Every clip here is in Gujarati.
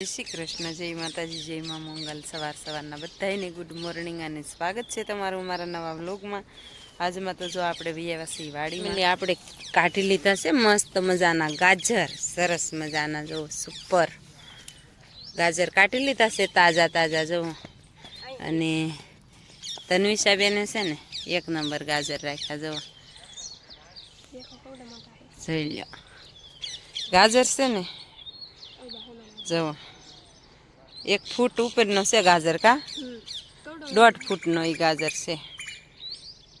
જય શ્રી કૃષ્ણ. જય માતાજી, જય મા મંગલ. સવાર સવારના બધાને ગુડ મોર્નિંગ અને સ્વાગત છે તમારું મારા નવા વ્લોગમાં આજમાં તો જો આપણે વિયાવાસી વાડીમાં આપણે કાઢી લીધા છે મસ્ત મજાના ગાજર. સરસ મજાના જો સુપર ગાજર કાઢી લીધા છે તાજા તાજા જો. અને તન્વિષાબેને છે ને એક નંબર ગાજર રાખ્યા જો. જોઈ લો ગાજર છે ને જુઓ એક ફૂટ ઉપરનો છે ગાજર કા? દોઢ ફૂટનો એ ગાજર છે.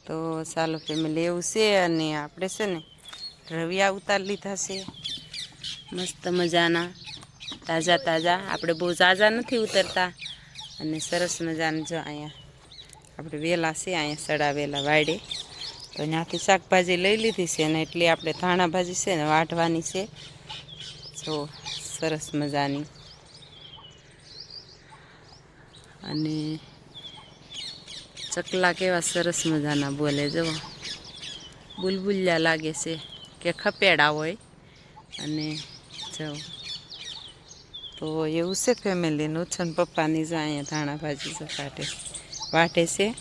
તો ચાલો ફેમિલી એવું છે અને આપણે છે ને રવિયા ઉતાર લીધા છે. મસ્ત મજાના, તાજા તાજા. આપણે બહુ ઝાઝા નથી ઉતરતા અને સરસ મજાના જો અહીંયા આપણે વેલા છે, અહીંયા સડાવેલા વાડે તો ત્યાંથી શાકભાજી લઈ લીધી છે ને એટલી આપણે ધાણા ભાજી છે ને વાઢવાની છે. જો સરસ મજાની. અને ચકલા કેવા સરસ મજાના બોલે જુઓ બુલબુલિયા લાગે છે કે ખપેડા હોય. અને જો. તો એવું છે ફેમિલીનું. છે ને પપ્પાની જ અહીંયા ધાણા ભાજી જો કાઢે વાટે છે.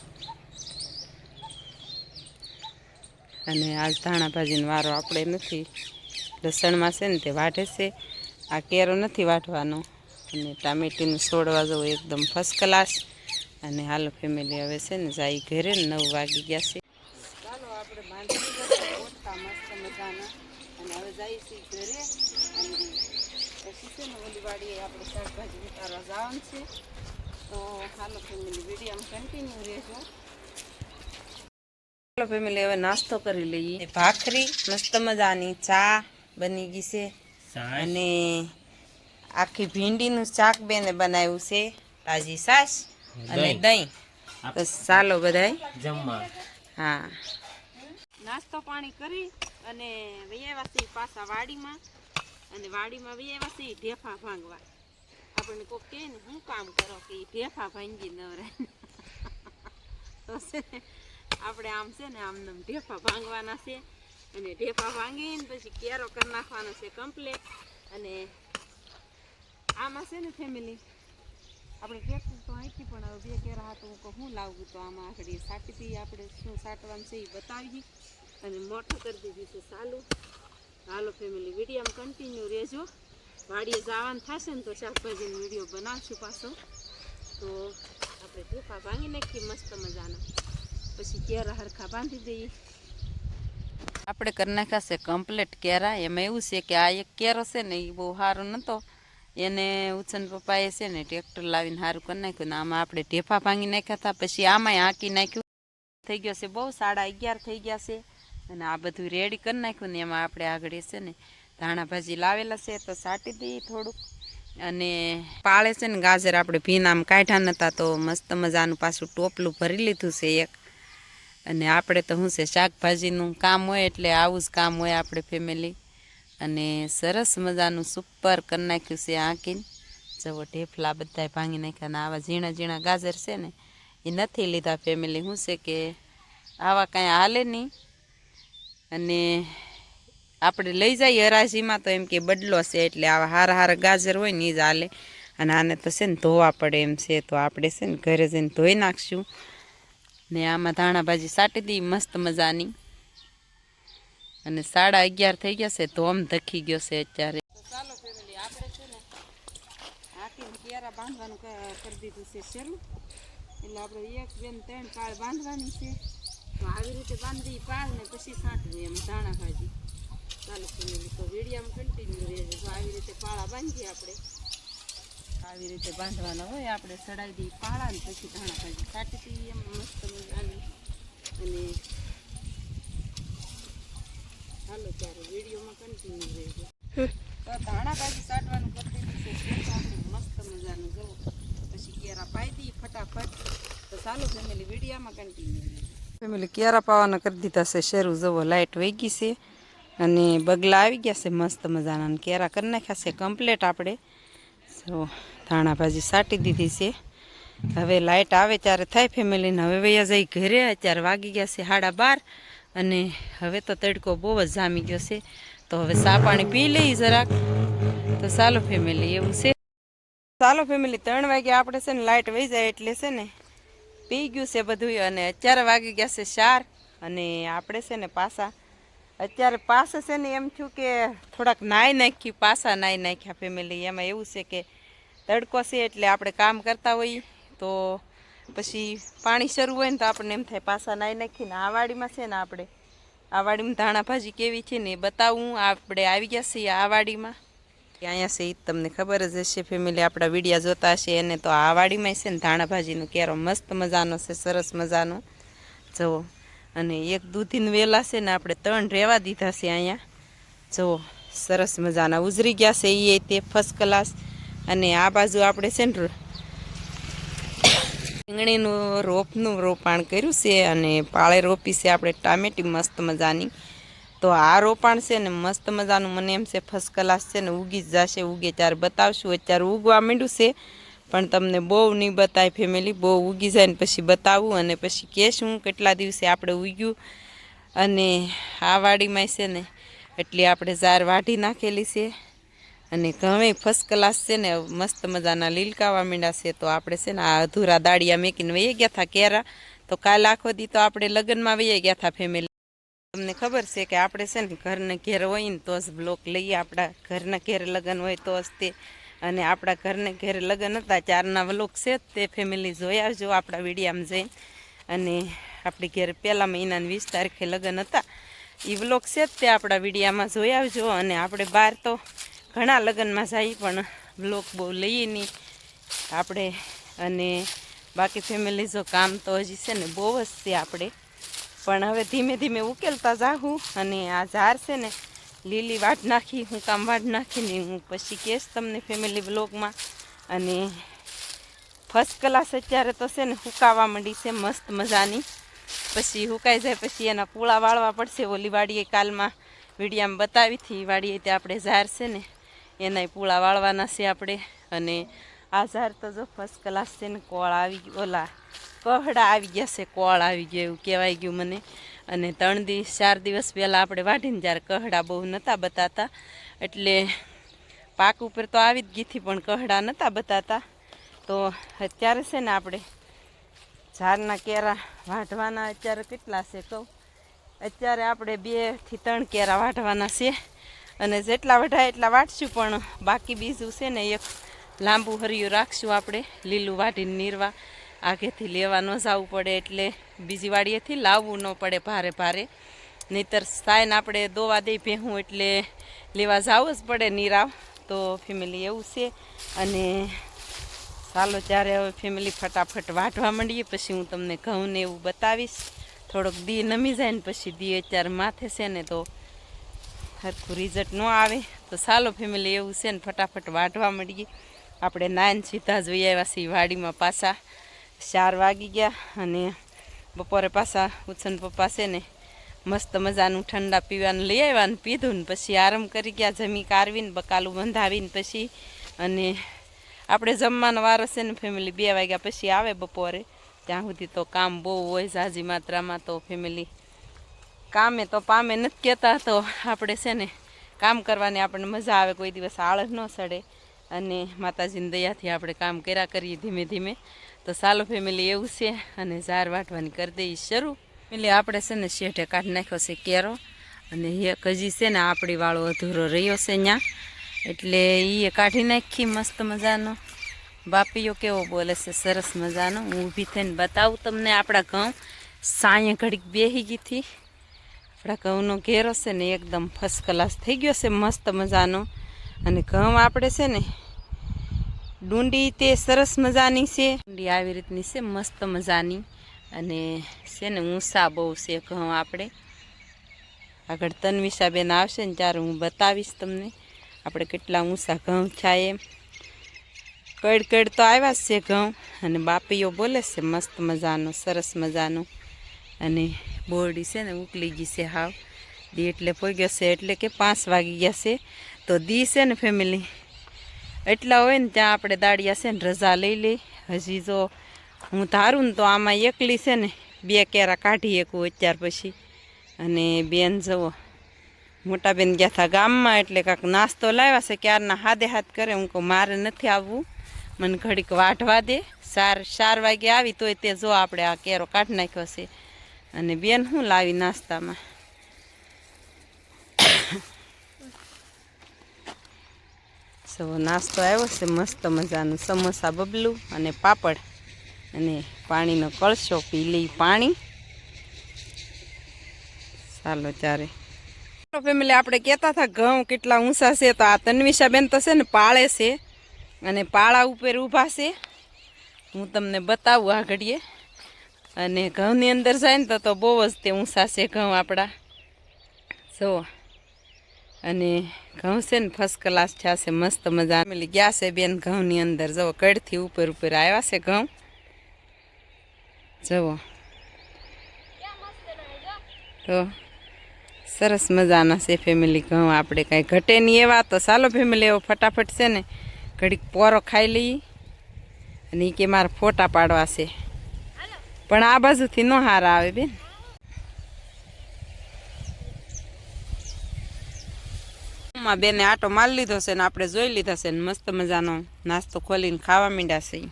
અને આજ ધાણા ભાજીનો વારો આપણે નથી. લસણમાં છે ને તે વાટે છે. આ કેરો નથી વાટવાનો. અને ટામેટીનું છોડવા જવું એકદમ ફર્સ્ટ ક્લાસ અને હાલ ફેમિલી હવે છે ને જાય ઘરે ને નવ વાગી ગયા છે. ચાલો આપણે બાંધી દીધા ઓટકા મસ્ત મજાના. અને હવે જઈએ છીએ ઘરે. અને પછી છે ને ઓલી વાડીએ આપણે શાકભાજી ઉતારવા જવાનું છે. તો હાલો ફેમિલી વિડીયોમાં કન્ટિન્યુ રહેજો. ચાલો ફેમિલી હવે નાસ્તો કરી લઈએ. ભાખરી. મસ્ત મજાની ચા બની ગઈ છે. અને આખી ભીંડીનું શાક બેને બનાવ્યું છે તાજી સાસ અને દહીં. તો ચાલો બધાય. જમવા. હા. નાસ્તો પાણી કરી અને વૈયાવાસી પાછા વાડીમાં. અને વાડીમાં વૈયાવાસી ઢેફા ભાંગવા. આપણને કોક કહે ને શું કામ કરો કે ઢેફા ભાંગી નવરાય તો આપણે આમ છે ને આમ ઢેફા ભાંગવાના છે. અને ઢેફા ભાંગીને પછી કેરો કરી નાખવાનો છે કમ્પ્લેટ અને આમાં છે ને ફેમિલી આપણે ટ્રેક્ટર તો અહીંથી પણ હવે બે કેરા હાથ હું કહું, હું લાવું તો આમાં આગળ એ સાટીથી આપણે શું સાટવાનું છે એ બતાવી અને મોટું કરી દીધી છે ચાલુ હાલો ફેમિલી વિડીયોમાં કન્ટિન્યુ રહેજો. વાડીએ જવાનું થશે ને તો શાકભાજીનો વીડિયો બનાવશું પાછો. તો આપણે ઢેફા ભાંગી નાખીએ મસ્ત મજાના. પછી કેરા હરખા બાંધી દઈએ. આપણે કરી નાખ્યા છે કમ્પ્લેટ કેરા. એમાં એવું છે કે આ એક કેરો છે ને એ બહુ સારો નહોતો એને ઉછન પપ્પાએ છે ને ટ્રેક્ટર લાવીને સારું કરી નાખ્યું ને આમાં આપણે ઢેફા ભાંગી નાખ્યા હતા, પછી આમાંય હાંકી નાખ્યું. થઈ ગયો છે બહુ, સાડા અગિયાર થઈ ગયા છે. અને આ બધું રેડી કરી નાખ્યું ને એમાં આપણે આગળ છે ને ધાણા ભાજી લાવેલા છે તો સાટી દઈએ થોડુંક. અને પાળે છે ને ગાજર આપણે ભીનામાં કાઢ્યા નહોતા તો મસ્ત મજાનું પાછું ટોપલું ભરી લીધું છે એક. અને આપણે તો શું છે, શાકભાજીનું કામ હોય એટલે આવું જ કામ હોય આપણે ફેમિલી અને સરસ મજાનું સુપર કરી નાખ્યું છે આંકીને જવો ઢેફલા બધાય ભાંગી નાખ્યા અને આવા ઝીણા ઝીણા ગાજર છે ને, એ નથી લીધા ફેમિલી શું છે કે આવા કાંઈ હાલે નહીં. અને આપણે લઈ જઈએ હરાજીમાં તો એમ કે બદલો છે એટલે આવા હારા હારા ગાજર હોય ને એ જ હાલે. અને આને તો છે ને ધોવા પડે એમ છે, તો આપણે છે ને ઘરે જઈને ધોઈ નાખશું. ને આમાં ધાણા ભાજી સાટી દી, મસ્ત મજાની. અને સાડા અગિયાર થઈ ગયા છે ધોમ ધખી ગયો છે અત્યારે. ચાલો છે ને હાકીને કેરા બાંધવાનું કરી દીધું છે શરૂ એટલે આપણે એક, બેન, ત્રણ પાળ બાંધવાની છે. આવી રીતે બાંધી પાળ ને પછી સાંટવું એમ ધાણા ભાજી. ચાલો તો વીડિયામાં કન્ટિન્યુ રહેજો. તો આવી રીતે પાળા બાંધીએ આપણે. આવી રીતે બાંધવાના હોય, આપણે સડાઈ દઈએ પાળા ને પછી ધાણા ભાજી. સાટી દઈએ એમ મસ્ત મજાની. અને હાલો ત્યારે વિડીયોમાં કન્ટિન્યુ રહેજો. તો ધાણા ભાજી સાટવાનું કરતી દીધું છે. મસ્ત મજાનું. જવું પછી કેરા પાઈ દઈએ ફટાફટ. તો ચાલો ફેમિલી વિડીયામાં કન્ટિન્યુ રહેજો. ફેમિલી કેરા પાવાના કરી દીધા છે. શરૂ જવો લાઇટ વહી ગઈ છે. અને બગલા આવી ગયા છે મસ્ત મજાના. અને કેરા કરી નાખ્યા છે કમ્પ્લેટ આપણે. સો ધાણા ભાજી સાટી દીધી છે. હવે લાઇટ આવે ત્યારે થાય ફેમિલીને હવે વૈયા જઈ ઘરે અત્યારે વાગી ગયા છે સાડા બાર. અને હવે તો તડકો બહુ જ જામી ગયો છે. તો હવે સા પાણી પી લઈ જરાક. તો ચાલો ફેમિલી એવું છે. ચાલો ફેમિલી ત્રણ વાગે આપણે છે ને લાઇટ વહી જાય એટલે છે ને પી ગયું છે બધું. અને અત્યારે વાગી ગયા છે ચાર. અને આપણે છે ને પાસા અત્યારે પાસા છે ને એમ થયું કે થોડાક નાહી નાખી પાસા નાહી નાખ્યા ફેમિલી એમાં એવું છે કે તડકો છે એટલે આપણે કામ કરતા હોઈએ. તો પછી પાણી શરૂ હોય ને તો આપણને એમ થાય પાછા નાઈ નાખીને આ વાડીમાં છે ને આપણે, આ વાડીમાં ધાણા ભાજી કેવી છે ને એ બતાવું. આપણે આવી ગયા છીએ આ વાડીમાં. અહીંયા છે તમને ખબર જ હશે ફેમિલી આપણા વિડીયા જોતા હશે એને તો આ વાડીમાં છે ને ધાણા ભાજીનો કેરો મસ્ત મજાનો છે, સરસ મજાનો. જુઓ, અને એક દૂધીન વેલા છે ને આપણે ત્રણ રહેવા દીધા છે અહીંયા. જુઓ, સરસ મજાના ઉજરી ગયા છે એ તે ફર્સ્ટ ક્લાસ અને આ બાજુ આપણે છે ને રીંગણીનું રોપનું રોપાણ કર્યું છે અને પાળે રોપી છે આપણે ટામેટી મસ્ત મજાની. તો આ રોપાણ છે ને મસ્ત મજાનું મને એમ છે ફર્સ્ટ ક્લાસ છે ને ઉગી જ જશે, ઉગે ત્યારે બતાવશું. અત્યારે ઉગવા માંડ્યું છે, પણ તમને બહુ નહીં બતાય ફેમિલી બહુ ઉગી જાય ને પછી બતાવું અને પછી કહેશું કેટલા દિવસે આપણે ઉગ્યું. અને આ વાડીમાં છે ને, એટલે આપણે ઝાર વાઢી નાખેલી છે. અને ઘમે ફર્સ્ટ ક્લાસ છે ને, મસ્ત મજાના લીલકાવા મીંડા છે. તો આપણે છે ને આ અધૂરા દાડિયા મેકીને વહી ગયા હતા કેરા. તો કાલ આખો દી તો આપણે લગ્નમાં વહી ગયા હતા ફેમિલી તમને ખબર છે કે આપણે છે ને ઘરને ઘેર હોય ને તો જ બ્લોક લઈએ. આપણા ઘરના ઘેર લગ્ન હોય તો જ તે. અને આપણા ઘરને ઘેર લગ્ન હતા ચારના વ્લોક છે તે ફેમિલી જોઈ આવજો આપણા વિડીયામાં જઈને. અને આપણી ઘેર પહેલા મહિનાની વીસ તારીખે લગ્ન હતા. એ વ્લોગ છે તે આપણા વિડીયામાં જોઈ આવજો. અને આપણે બહાર તો ઘણા લગ્નમાં જાય પણ વ્લોગ બહુ લઈએ નહીં. આપણે અને બાકી ફેમિલી જો કામ તો હજી છે ને બહુ જ છે આપણે. પણ હવે ધીમે ધીમે ઉકેલતા જાહું અને આ ઝાર છે ને લીલી વાટ નાખી, હું કામ વાટ નાખીને હું પછી કહેશ તમને ફેમિલી બ્લોગમાં અને ફર્સ્ટ ક્લાસ અત્યારે તો છે ને હુકાવા માંડી છે, મસ્ત મજાની. પછી હુકાઈ જાય પછી એના પૂળા વાળવા પડશે. ઓલી વાડીએ કાલમાં વિડીયામાં બતાવી હતી. વાડીએ તે આપણે ઝાર છે ને એનાય પૂળા વાળવાના છે આપણે. અને આ ઝાર તો જો ફર્સ્ટ ક્લાસ છે ને કોળ આવી ગયો. ઓલા કહડા આવી ગયા છે, કોળ આવી ગયો એવું કહેવાય ગયું મને. અને ત્રણ દિવસ ચાર દિવસ પહેલાં આપણે વાઢીને જ્યારે કહડા બહુ નહોતા બતાતા, એટલે પાક ઉપર તો આવી જ ગીથી પણ કહડા નહોતા બતાતા. તો અત્યારે છે ને આપણે ઝાડના કેરા વાઢવાના અત્યારે કેટલા છે કહું? અત્યારે આપણે બેથી ત્રણ કેરા વાઢવાના છે. અને જેટલા વઢાય એટલા વાટશું, પણ બાકી બીજું છે ને એક લાંબુ હરિયું રાખશું આપણે, લીલું વાઢીને નીરવા. આગેથી લેવા ન જવું પડે એટલે બીજી વાડીએથી લાવવું ન પડે ભારે ભારે. નહીતર સાયન આપણે દોવા દઈ ભેહું એટલે લેવા જવું જ પડે નીરાવ. તો ફેમિલી એવું છે. અને ચાલો ત્યારે હવે ફેમિલી ફટાફટ વાઢવા માંડીએ, પછી હું તમને ઘઉંને એવું બતાવીશ. થોડોક દી નમી જાય ને પછી દી અત્યારે માથે છે ને તો સરખું રિઝલ્ટ ન આવે. તો ચાલો ફેમિલી એવું છે ને ફટાફટ વાઢવા મળીએ આપણે નાયન સીધા જોઈ આવ્યા છીએ વાડીમાં પાછા. ચાર વાગી ગયા અને બપોરે પાછા ઉછન પપ્પા છે ને મસ્ત મજાનું ઠંડા પીવાનું લઈ આવ્યા ને પીધું ને પછી આરામ કરી ગયા, જમી કારવીને બકાલું બંધાવીને પછી અને આપણે જમવાનો વારો છે ને ફેમિલી બે વાગ્યા પછી આવે બપોરે. ત્યાં સુધી તો કામ બહુ હોય ઝાઝી માત્રામાં તો ફેમિલી કામે તો પામે નથી કહેતા તો આપણે છે ને કામ કરવાની આપણને મજા આવે, કોઈ દિવસ આળસ ન સડે. અને માતાજીની દયાથી આપણે કામ કર્યા કરીએ ધીમે ધીમે. તો સાલો ફેમિલી એવું છે અને ઝાર વાટવાની કરી દઈએ શરૂ. એટલે આપણે છે ને શેઠે કાઢી નાખ્યો છે કેરો. અને એક હજી છે ને આપણી વાળો અધૂરો રહ્યો છે ત્યાં એટલે એ કાઢી નાખી મસ્ત મજાનો. બાપીઓ કેવો બોલે છે, સરસ મજાનો. હું ઊભી થઈને બતાવું તમને આપણા ઘઉં. સાંયે ઘડીક બેહી ગઈ હતી. આપણા ઘઉંનો ઘેરો છે ને એકદમ ફર્સ્ટ ક્લાસ થઈ ગયો છે, મસ્ત મજાનો. અને ઘઉં આપણે છે ને, ડુંડી તે સરસ મજાની છે. ડુંડી આવી રીતની છે, મસ્ત મજાની. અને છે ને ઊંસા બહુ છે ઘઉં આપણે. આગળ તન્વિષાબેન આવશે ને ત્યારે હું બતાવીશ તમને આપણે કેટલા ઊંસા ઘઉં થાય એમ. કડ કડ તો આવ્યા જ છે ઘઉં. અને બાપીઓ બોલે છે, મસ્ત મજાનો, સરસ મજાનો. અને બોરડી છે ને ઉકલી ગઈ છે હાવ. દી એટલે પોગ્યો છે, એટલે કે પાંચ વાગી ગયા છે. તો દી છે ને ફેમિલી એટલા હોય ને ત્યાં આપણે દાડિયા છે ને રજા લઈ લઈ. હજી જો હું ધારું ને તો આમાં એકલી છે ને, બે કેરા કાઢી શકું અત્યાર પછી. અને બેન જવો મોટા બેન ગયા હતા ગામમાં એટલે કાંક નાસ્તો લાવ્યા છે, ક્યારના હાથે હાથ કરે હું કહું મારે નથી આવવું. મને ઘડીક વાઢવા દે, સાર ચાર વાગે આવી તોય તે જો આપણે આ કેરો કાઢી નાખ્યો છે. અને બેન શું લાવી નાસ્તામાં? સો નાસ્તો આવ્યો છે, મસ્ત મજાનું. સમોસા બબલું અને પાપડ અને પાણીનો કળશો પી લઈ પાણી. ચાલો ચારે ફેમિલી આપણે કહેતા હતા, ઘઉં કેટલા ઊંચા છે, તો આ તન્વિષાબેન તો છે ને પાળે છે અને પાળા ઉપર ઊભા છે. હું તમને બતાવું આ ઘડીએ અને ઘઉંની અંદર જાય ને તો બહુ જ તે છે ઘઉં આપણા. જુઓ. અને ઘઉં છે ને ફર્સ્ટ ક્લાસ છે છે મસ્ત મજા ફેમિલી ગયા છે બેન ઘઉંની અંદર. જુઓ કડથી ઉપર ઉપર આવ્યા છે ઘઉં. જવો તો સરસ મજાના છે ફેમિલી ઘઉં. આપણે કાંઈ ઘટે નહીં એવા તો ચાલો ફેમિલી એવો ફટાફટ છે ને ઘડીક પોરો ખાઈ લઈએ. અને એ કે મારે ફોટા પાડવા છે. પણ આ બાજુથી ન હારા આવે બેન. બેને આટો મારી લીધો છે ને આપણે જોઈ લીધા છે ને મસ્ત મજાનો નાસ્તો ખોલીને ખાવા મીંડા છે.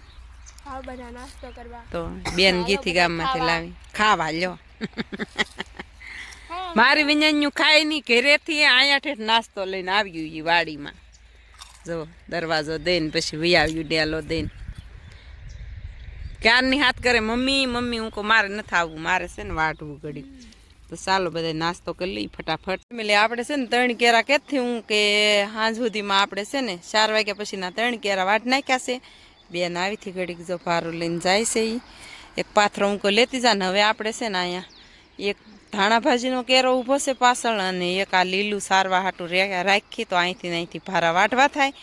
તો બેન ગીથી ગામમાંથી લાવી. ખાવા લ્યો. મારી વિંજન્યું ખાય નહીં ઘરેથી અહીંયા ઠેઠ નાસ્તો લઈને આવ્યું ઈ વાડીમાં. જો દરવાજો દઈને પછી વી આવ્યું ડેલો દઈને. ક્યારની હાથ કરે? મમ્મી મમ્મી, હું કહું, મારે નથી આવવું. મારે છે ને વાટવું ઘડી તો ચાલો બધા નાસ્તો કરી લઈ ફટાફટ. એટલે આપણે છે ને ત્રણ કેરા કેથી હું કે સાંજ સુધીમાં આપણે છે ને ચાર વાગ્યા પછીના ત્રણ કેરા વાટ નાખ્યા છે. બેન આવીથી ઘડીક જો ભારું લઈને જાય છે એ એક પાથરો હું લેતી જા ને હવે આપણે છે ને અહીંયા એક ધાણા ભાજીનો કેરો ઊભો છે પાછળ અને એક આ લીલું સારવા હાટું રે- રાખી તો અહીંથી અહીંથી ભારા વાટવા થાય.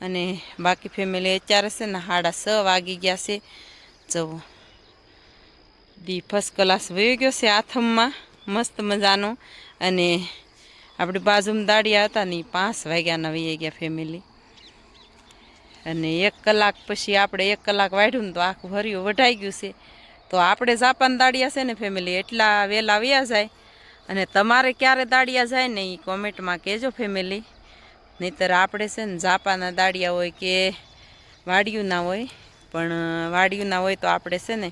અને બાકી ફેમિલી અત્યારે છે ને સાડા છ વાગી ગયા છે. જવો દી ફર્સ્ટ ક્લાસ વહી ગયો છે આથમમાં. મસ્ત મજાનો. અને આપણી બાજુમાં દાડિયા હતા ને પાંચ વાગ્યાના વહી ગયા ફેમિલી અને એક કલાક પછી આપણે એક કલાક વાઢ્યું ને તો આખું હર્યું વઢાઈ ગયું છે. તો આપણે જાપાન દાડિયા છે ને ફેમિલી એટલા વહેલા વ્યા જાય. અને તમારે ક્યારે દાડિયા જાય ને એ કોમેન્ટમાં કહેજો ફેમિલી નહીંતર આપણે છે ને જાપાના દાડિયા હોય કે વાડિયું ના હોય પણ વાડિયું ના હોય તો આપણે છે ને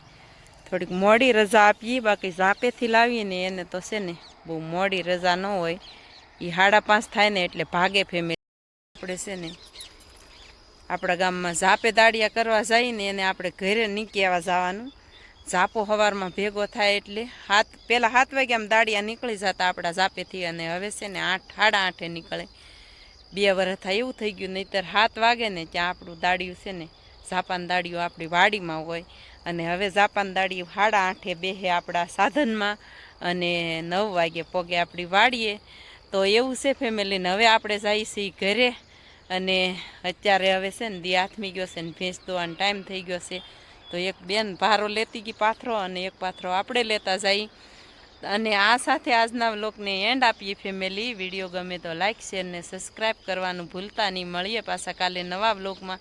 થોડીક મોડી રજા આપીએ, બાકી ઝાપેથી લાવીએ ને એને તો છે ને બહુ મોડી રજા ન હોય. એ સાડા પાંચ થાય ને એટલે ભાગે ફેમિલી આપણે છે ને આપણા ગામમાં ઝાપે દાડિયા કરવા જઈએ ને એને આપણે ઘરે નીકળ્યા જવાનું. ઝાપો સવારમાં ભેગો થાય એટલે હાથ પહેલાં સાત આમ દાડિયા નીકળી જતા આપણા ઝાપેથી અને હવે છે ને આઠ સાડા આઠે નીકળે. બે વર્ષ થાય એવું થઈ ગયું, નહીંતર સાત વાગે ને ત્યાં આપણું દાડિયું છે ને ઝાપાન દાળીઓ આપણી વાડીમાં હોય અને હવે જાપાન દાળી હાડા આઠે બેહે આપણા સાધનમાં અને નવ વાગે પોગે આપણી વાડીએ. તો એવું છે ફેમિલીને હવે આપણે જઈએ છીએ ઘરે અને અત્યારે હવે છે ને દી આથમી ગયો છે ને ભેંસ દોવાનો ટાઈમ થઈ ગયો છે. તો એક બેન ભારો લેતી ગઈ પાથરો અને એક પાથરો આપણે લેતા જઈ. અને આ સાથે આજના વ્લોગને એન્ડ આપીએ ફેમિલી વીડિયો ગમે તો લાઇક શેર ને સબસ્ક્રાઈબ કરવાનું ભૂલતા નહીં. મળીએ પાછા કાલે નવા વ્લોગમાં.